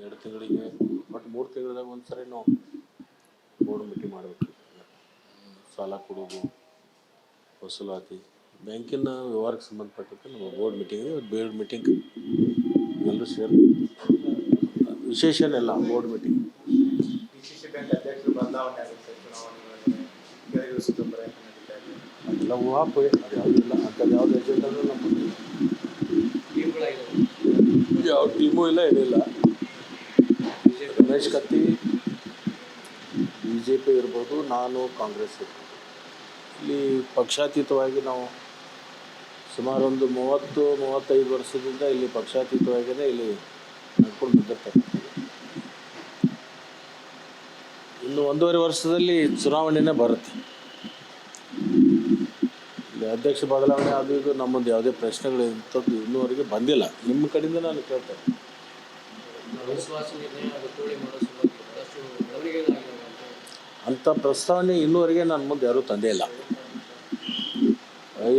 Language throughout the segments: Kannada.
ಎರಡು ತಿಂಗಳಿಗೆ ಬಟ್ ಮೂರು ತಿಂಗಳದಾಗ ಒಂದು ಸರಿ ನಾವು ಬೋರ್ಡ್ ಮೀಟಿಂಗ್ ಮಾಡಬೇಕು. ಸಾಲ ಕೊಡೋದು ವಸೂಲಾತಿ ಬ್ಯಾಂಕಿನ ವ್ಯವಹಾರಕ್ಕೆ ಸಂಬಂಧಪಟ್ಟಂತೆ ನಮ್ಮ ಬೋರ್ಡ್ ಮೀಟಿಂಗ್ ಬೋರ್ಡ್ ಮೀಟಿಂಗ್ ಎಲ್ಲರೂ ಸೇರಿ ವಿಶೇಷನೆಲ್ಲ ಬೋರ್ಡ್ ಮೀಟಿಂಗ್ ಅದೆಲ್ಲ ಊಹಾಪೋಯ ಅದು ಯಾವುದೂ ಇಲ್ಲ ಅಂಥದ್ದು ಯಾವ್ದು ಎಜೆಂಡಾನು ನಮ್ಮ. ಯಾವ ಟೀಮು ಇಲ್ಲ ಏನಿಲ್ಲ. Ramesh Katti B J P ಇರ್ಬೋದು, ನಾನು ಕಾಂಗ್ರೆಸ್ ಇರ್ಬೋದು. ಇಲ್ಲಿ ಪಕ್ಷಾತೀತವಾಗಿ ನಾವು ಸುಮಾರು ಒಂದು ಮೂವತ್ತು, ಮೂವತ್ತೈದು ವರ್ಷದಿಂದ ಇಲ್ಲಿ ಪಕ್ಷಾತೀತವಾಗಿಯೇ ಇಲ್ಲಿ ನಡ್ಕೊಂಡು ಬಂದಿರ್ತಕ್ಕಂಥದ್ದು ಇನ್ನು ಒಂದೂವರೆ ವರ್ಷದಲ್ಲಿ ಚುನಾವಣೆನೇ ಬರುತ್ತೆ. ಇಲ್ಲಿ ಅಧ್ಯಕ್ಷ ಬದಲಾವಣೆ ಅದು ಇದು ನಮ್ಮದು ಯಾವುದೇ ಪ್ರಶ್ನೆಗಳು ಇಂಥದ್ದು ಇನ್ನೂವರೆಗೆ ಬಂದಿಲ್ಲ. ನಿಮ್ಮ ಕಡೆಯಿಂದ ನಾನು ಕೇಳ್ತೇನೆ. ನಿರ್ಣಯ ಮಾಡೋ ಬಹಳಷ್ಟು ಬೆಳವಣಿಗೆಗಳಾಗಿವೆ ಅಂತ. ಅಂಥ ಪ್ರಸ್ತಾವನೆ ಇನ್ನೂವರೆಗೆ ನನ್ನ ಮುಂದೆ ಯಾರೂ ತಂದೇ ಇಲ್ಲ.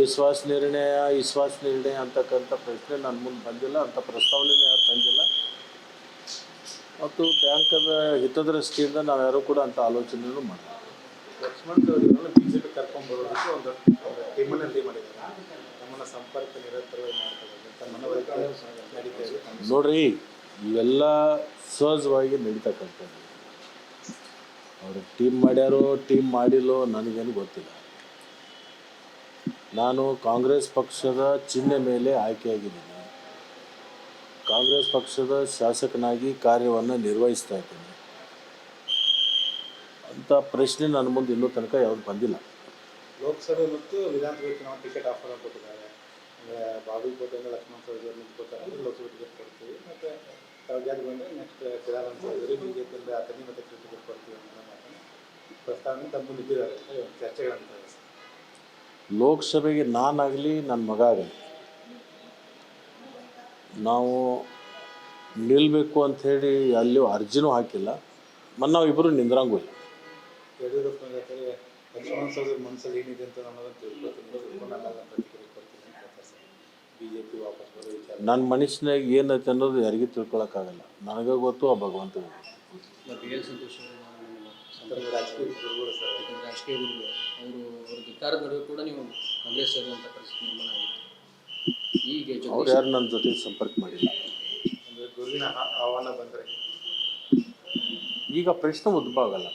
ವಿಶ್ವಾಸ ನಿರ್ಣಯ ವಿಶ್ವಾಸ ನಿರ್ಣಯ ಅಂತಕ್ಕಂಥ ಪ್ರಶ್ನೆ ನನ್ನ ಮುಂದೆ ಬಂದಿಲ್ಲ ಅಂಥ ಪ್ರಸ್ತಾವನೆನೂ ಯಾರು ತಂದಿಲ್ಲ. ಮತ್ತು ಬ್ಯಾಂಕದ ಹಿತದೃಷ್ಟಿಯಿಂದ ನಾವು ಯಾರು ಕೂಡ ಅಂಥ ಆಲೋಚನೆಯೂ ಮಾಡಿಲ್ಲ. ಲಕ್ಷ್ಮಣ್ ಅವರನ್ನು ಬಿಜೆಪಿ ಕರ್ಕೊಂಡ್ ಬರೋದಕ್ಕೆ ಒಂದು ರೆಡಿ ಮಾಡಿದ್ದಾರೆ. ನಮ್ಮನ್ನು ಸಂಪರ್ಕ ನಿರಂತರವಾಗಿ ಮಾಡ್ತಾರೆ ಅಂತ ಮನವರಿಕೆ ನಡೀತಾ ಇದೆ. ನೋಡ್ರಿ ಇವೆಲ್ಲ ಸಹಜವಾಗಿ ನಡೀತಕ್ಕಂಥದ್ದು. ಅವರು ಟೀಮ್ ಮಾಡ್ಯಾರೋ ಟೀಮ್ ಮಾಡಿಲ್ಲೋ ನನಗೇನು ಗೊತ್ತಿಲ್ಲ. ನಾನು ಕಾಂಗ್ರೆಸ್ ಪಕ್ಷದ ಚಿಹ್ನೆ ಮೇಲೆ ಆಯ್ಕೆಯಾಗಿದ್ದೀನಿ. ಕಾಂಗ್ರೆಸ್ ಪಕ್ಷದ ಶಾಸಕನಾಗಿ ಕಾರ್ಯವನ್ನು ನಿರ್ವಹಿಸ್ತಾ ಇದ್ದೀನಿ. ಅಂತ ಪ್ರಶ್ನೆ ನನ್ನ ಮುಂದೆ ಇನ್ನೂ ತನಕ ಯಾವ್ದು ಬಂದಿಲ್ಲ. ಲೋಕಸಭೆ ಮತ್ತು ವಿಧಾನಸಭೆ ಚುನಾವಣೆ ಟಿಕೆಟ್ ಆಫರ್ ಕೊಟ್ಟಿದ್ದಾರೆ. ಬಾಗಲಕೋಟೆಯಿಂದ ಲಕ್ಷ್ಮಣ ಲೋಕಸಭೆ ಟಿಕೆಟ್ ಕೊಡ್ತೀವಿ ಮತ್ತು ತಾವು ಗೆದ್ದು ಬಂದರೆ ನೆಕ್ಸ್ಟ್ ಚೌಧರಿ ಬಿ ಜೆ ಪಿಯಿಂದ ಹದಿನೈದು ಮತ್ತು ಟಿಕೆಟ್ ಕೊಡ್ತೀವಿ ಅನ್ನೋ ಮಾತನ್ನು ಪ್ರಸ್ತಾವನೆ ತಮ್ಮ ಅಂತ ಲೋಕಸಭೆಗೆ ಚರ್ಚೆಗಳಂತ ಲೋಕಸಭೆಗೆ ನಾನಾಗಲಿ ನನ್ನ ಮಗ ಆಗಲಿ ನಾವು ನಿಲ್ಲಬೇಕು ಅಂಥೇಳಿ ಅಲ್ಲಿ ಅರ್ಜಿನೂ ಹಾಕಿಲ್ಲ. ಮತ್ತು ನಾವು ಇಬ್ಬರು ನಿಂದ್ರಂಗೂ ಇಲ್ಲ ಯಡಿಯೂರಪ್ಪ ಮನಸ್ಸಲ್ಲಿ ಏನಿದೆ ಅಂತ ಅನ್ನೋದನ್ನು ತಿಳ್ಕೊತೀನಿ ತಿಳ್ಕೊಂಡು ಆಮೇಲೆ ನಾನು ಪ್ರತಿಕ್ರಿಯೆ ಕೊಡ್ತೀನಿ ಅಂತ ಹೇಳ್ತಾರೆ ಸರ್ ಬಿ ಜೆ ಪಿ ವಾಪಸ್ ಬರೋ ವಿಚಾರ. ನನ್ನ ಮನಸ್ಸಿನಾಗ ಏನೈತೆ ಅನ್ನೋದು ಯಾರಿಗೂ ತಿಳ್ಕೊಳಕ್ಕಾಗಲ್ಲ. ನನಗೆ ಗೊತ್ತು ಆ ಭಗವಂತ ಗೊತ್ತು. ಬಿ ಎಲ್ ಸಂತೋಷ್ ಅವರು ನಾವು ರಾಜಕೀಯ ಗುರುಗಳು ಸರ್. ಯಾಕಂದ್ರೆ ರಾಜಕೀಯ ಗುರುಗಳು. ಅವರು ಅವ್ರ ಧಿಕ್ಕಾರದ ನಡುವೆ ಕೂಡ ನೀವು ಕಾಂಗ್ರೆಸ್ ಸೇರುವಂಥ ಪರಿಸ್ಥಿತಿ ನಿರ್ಮಾಣ ಆಗಿತ್ತು. ಈಗ ಅವ್ರು ಜಗದೀಶ್ ಯಾರು ನನ್ನ ಜೊತೆ ಸಂಪರ್ಕ ಮಾಡಿಲ್ಲ. ಅಂದರೆ ಗುರುವಿನ ಆ- ಆಹ್ವಾನ ಬಂದರೆ. ಈಗ ಪ್ರಶ್ನೆ ಉದ್ಭವ ಆಗಲ್ಲ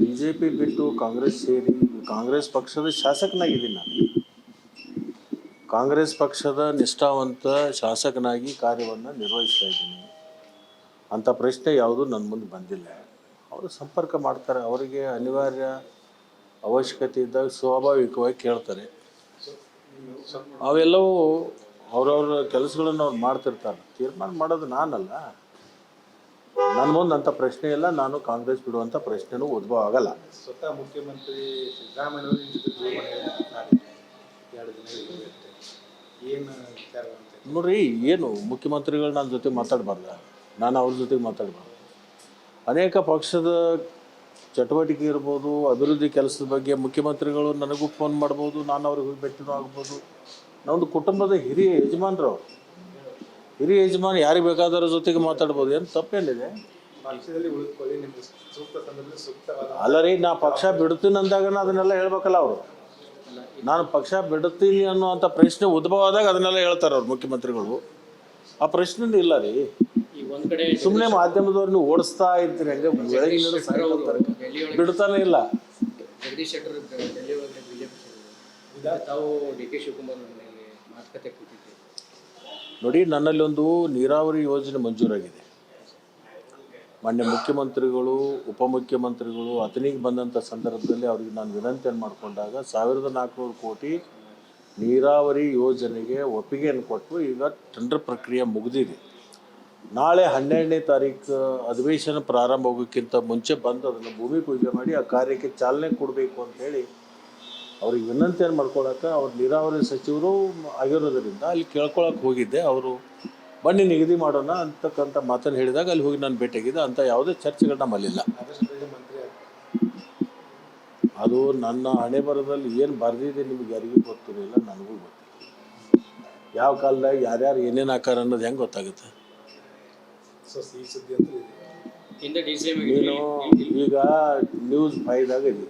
ಬಿ ಜೆ ಪಿ ಬಿಟ್ಟು ಕಾಂಗ್ರೆಸ್ ಸೇರಿ ಕಾಂಗ್ರೆಸ್ ಪಕ್ಷದ ಶಾಸಕನಾಗಿದ್ದೀನಿ ನಾನು. ಕಾಂಗ್ರೆಸ್ ಪಕ್ಷದ ನಿಷ್ಠಾವಂತ ಶಾಸಕನಾಗಿ ಕಾರ್ಯವನ್ನು ನಿರ್ವಹಿಸ್ತಾ ಇದ್ದೀನಿ. ಅಂಥ ಪ್ರಶ್ನೆ ಯಾವುದೂ ನನ್ನ ಮುಂದೆ ಬಂದಿಲ್ಲ. ಅವರು ಸಂಪರ್ಕ ಮಾಡ್ತಾರೆ, ಅವರಿಗೆ ಅನಿವಾರ್ಯ ಅವಶ್ಯಕತೆ ಇದ್ದಾಗ ಸ್ವಾಭಾವಿಕವಾಗಿ ಕೇಳ್ತಾರೆ. ಅವೆಲ್ಲವೂ ಅವರವ್ರ ಕೆಲಸಗಳನ್ನು ಅವ್ರು ಮಾಡ್ತಿರ್ತಾರೆ. ತೀರ್ಮಾನ ಮಾಡೋದು ನಾನಲ್ಲ. ನನ್ನ ಮುಂದೆ ಅಂಥ ಪ್ರಶ್ನೆ ಇಲ್ಲ, ನಾನು ಕಾಂಗ್ರೆಸ್ ಬಿಡುವಂಥ ಪ್ರಶ್ನೆನೂ ಉದ್ಭವ ಆಗಲ್ಲ. ಸ್ವತಃ ಮುಖ್ಯಮಂತ್ರಿ ಸಿದ್ದರಾಮಯ್ಯವರು ಏನು ವಿಚಾರ ಅಂತ ನೋಡ್ರಿ ಏನು ಮುಖ್ಯಮಂತ್ರಿಗಳು ನನ್ನ ಜೊತೆ ಮಾತಾಡಬಾರ್ದ. ನಾನು ಅವ್ರ ಜೊತೆಗೆ ಮಾತಾಡಬಾರ್ದು. ಅನೇಕ ಪಕ್ಷದ ಚಟುವಟಿಕೆ ಇರ್ಬೋದು ಅಭಿವೃದ್ಧಿ ಕೆಲಸದ ಬಗ್ಗೆ ಮುಖ್ಯಮಂತ್ರಿಗಳು ನನಗೂ ಫೋನ್ ಮಾಡ್ಬೋದು ನಾನು ಅವ್ರಿಗೆ ಭೇಟಿನೂ ಆಗ್ಬೋದು. ನಮ್ಮದು ಕುಟುಂಬದ ಹಿರಿಯ ಯಜಮಾನ್ರು. ಅವರು ಹಿರಿಯ ಯಜಮಾನ್ ಯಾರಿಗೆ ಬೇಕಾದವ್ರ ಜೊತೆಗೆ ಮಾತಾಡ್ಬೋದು ಏನು ತಪ್ಪೇನಿದೆ. ಪಕ್ಷದಲ್ಲಿ ಉಳಿದುಕೊಳ್ಳಿ ನಿಮ್ಗೆ ಸೂಕ್ತ ಸಂದರ್ಭದಲ್ಲಿ ಸೂಕ್ತವಾದ ಅಲ್ಲ ರೀ ನಾ ಪಕ್ಷ ಬಿಡ್ತೀನಿ ಅಂದಾಗ ಅದನ್ನೆಲ್ಲ ಹೇಳ್ಬೇಕಲ್ಲ ಅವರು. ನಾನು ಪಕ್ಷ ಬಿಡುತ್ತೀನಿ ಅನ್ನುವಂಥ ಪ್ರಶ್ನೆ ಉದ್ಭವ ಆದಾಗ ಅದನ್ನೆಲ್ಲ ಹೇಳ್ತಾರೆ ಅವ್ರು ಮುಖ್ಯಮಂತ್ರಿಗಳು. ಆ ಪ್ರಶ್ನೆ ಇಲ್ಲ ರೀ. ಸುಮ್ಮನೆ ಮಾಧ್ಯಮದವ್ರನ್ನ ಓಡಿಸ್ತಾ ಇರ್ತೀರಿ ಹಂಗೆ ಬೆಳಗಿನ ಬಿಡ್ತಾನೆ ಇಲ್ಲ. ಜಗದೀಶ್ ಶೆಟ್ಟರ್ ಡೆಲ್ಲಿ ಒಳಗೆ ಬಿಜೆಪಿ ತಾವು ಡಿ ಕೆ ಶಿವಕುಮಾರ್ ಮನೆಯಲ್ಲಿ ಮಾತುಕತೆ ಕೂತಿದ್ದೆ ನೋಡಿ ನನ್ನಲ್ಲಿ ಒಂದು ನೀರಾವರಿ ಯೋಜನೆ ಮಂಜೂರಾಗಿದೆ. ಮಾನ್ಯ ಮುಖ್ಯಮಂತ್ರಿಗಳು, ಉಪಮುಖ್ಯಮಂತ್ರಿಗಳು ಅತನಿಗೆ ಬಂದಂಥ ಸಂದರ್ಭದಲ್ಲಿ ಅವ್ರಿಗೆ ನಾನು ವಿನಂತಿಯನ್ನು ಮಾಡಿಕೊಂಡಾಗ ಸಾವಿರದ ನಾಲ್ಕುನೂರು ಕೋಟಿ ನೀರಾವರಿ ಯೋಜನೆಗೆ ಒಪ್ಪಿಗೆಯನ್ನು ಕೊಟ್ಟು ಈಗ ಟೆಂಡರ್ ಪ್ರಕ್ರಿಯೆ ಮುಗಿದಿದೆ. ನಾಳೆ ಹನ್ನೆರಡನೇ ತಾರೀಕು ಅಧಿವೇಶನ ಪ್ರಾರಂಭ ಆಗೋಕ್ಕಿಂತ ಮುಂಚೆ ಬಂದು ಅದನ್ನು ಭೂಮಿ ಪೂಜೆ ಮಾಡಿ ಆ ಕಾರ್ಯಕ್ಕೆ ಚಾಲನೆ ಕೊಡಬೇಕು ಅಂತೇಳಿ ಅವ್ರಿಗೆ ವಿನಂತಿಯನ್ನು ಮಾಡ್ಕೊಳಕ್ಕೆ ಅವ್ರ ನೀರಾವರಿ ಸಚಿವರು ಆಗಿರೋದರಿಂದ ಅಲ್ಲಿ ಕೇಳ್ಕೊಳಕ್ಕೆ ಹೋಗಿದ್ದೆ. ಅವರು ಬನ್ನಿ ನಿಗದಿ ಮಾಡೋಣ ಅಂತಕ್ಕಂಥ ಮಾತನ್ನು ಹೇಳಿದಾಗ ಅಲ್ಲಿ ಹೋಗಿ ನಾನು ಭೇಟಿಯಾಗಿದ್ದೆ ಅಂಥ ಯಾವುದೇ ಚರ್ಚೆಗಳು ನಮ್ಮಲ್ಲಿಲ್ಲ. ಅದು ನನ್ನ ಹಣೆ ಬರದಲ್ಲಿ ಏನು ಬರೆದಿದೆ ನಿಮ್ಗೆ ಯಾರಿಗೂ ಗೊತ್ತಿರಲಿಲ್ಲ ನನಗೂ ಗೊತ್ತಿಲ್ಲ. ಯಾವ ಕಾಲದಾಗ ಯಾರ್ಯಾರು ಏನೇನು ಹಾಕಾರ ಅನ್ನೋದು ಹೆಂಗೆ ಗೊತ್ತಾಗುತ್ತೆ? ನೀನು ಈಗ ನ್ಯೂಸ್ ಫೈದಾಗ ಇದೆ.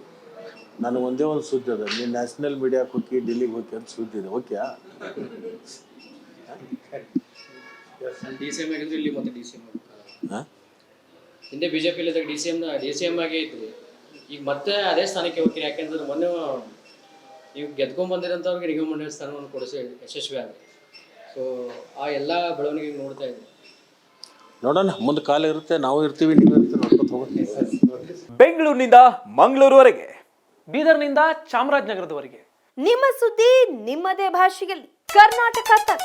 ನನಗೆ ಒಂದೇ ಒಂದು ಸುದ್ದಿ ಅದ. ನೀನು ನ್ಯಾಷನಲ್ ಮೀಡಿಯಾಕ್ಕೆ ಹೋಗಿ ಡೆಲ್ಲಿಗೆ ಹೋಗಿ ಅಂತ ಸುದ್ದಿ ಇದೆ. ಓಕೆ ಡಿ ಸಿ ಎಂ ಆಗಿದ್ರು ಇಲ್ಲಿ ಮತ್ತೆ ಡಿ ಸಿ ಎಂ ಹಾಂ? ಹಿಂದೆ ಬಿಜೆಪಿ ಇಲ್ಲದಾಗ D C M D C M ಆಗೇ ಇದ್ರಿ ಈಗ ಮತ್ತೆ ಅದೇ ಸ್ಥಾನಕ್ಕೆ ಹೋಗ್ತೀರಿ ಯಾಕೆಂದ್ರೆ ಮೊನ್ನೆ ನೀವು ಗೆದ್ಕೊಂಡ್ ಬಂದಿರೋಂಥವ್ರಿಗೆ ನಿಗಮ ಮಂಡಳಿ ಸ್ಥಾನವನ್ನು ಕೊಡಿಸಿ ಯಶಸ್ವಿ ಆಗಿದೆ ಸೊ ಆ ಎಲ್ಲ ಬೆಳವಣಿಗೆ ನೋಡ್ತಾ ಇದ್ವಿ. ನೋಡೋಣ ಮುಂದೆ ಕಾಲ ಇರುತ್ತೆ ನಾವು ಇರ್ತೀವಿ ನೀವು ಇರ್ತೀವಿ ನೋಡ್ಕೊತ ಹೋಗೋಣ ಬೆಂಗಳೂರಿನಿಂದ ಮಂಗಳೂರುವರೆಗೆ ಬೀದರ್ನಿಂದ ಚಾಮರಾಜನಗರದವರೆಗೆ. ನಿಮ್ಮ ಸುದ್ದಿ ನಿಮ್ಮದೇ ಭಾಷೆಯಲ್ಲಿ. ಕರ್ನಾಟಕ ತಕ್.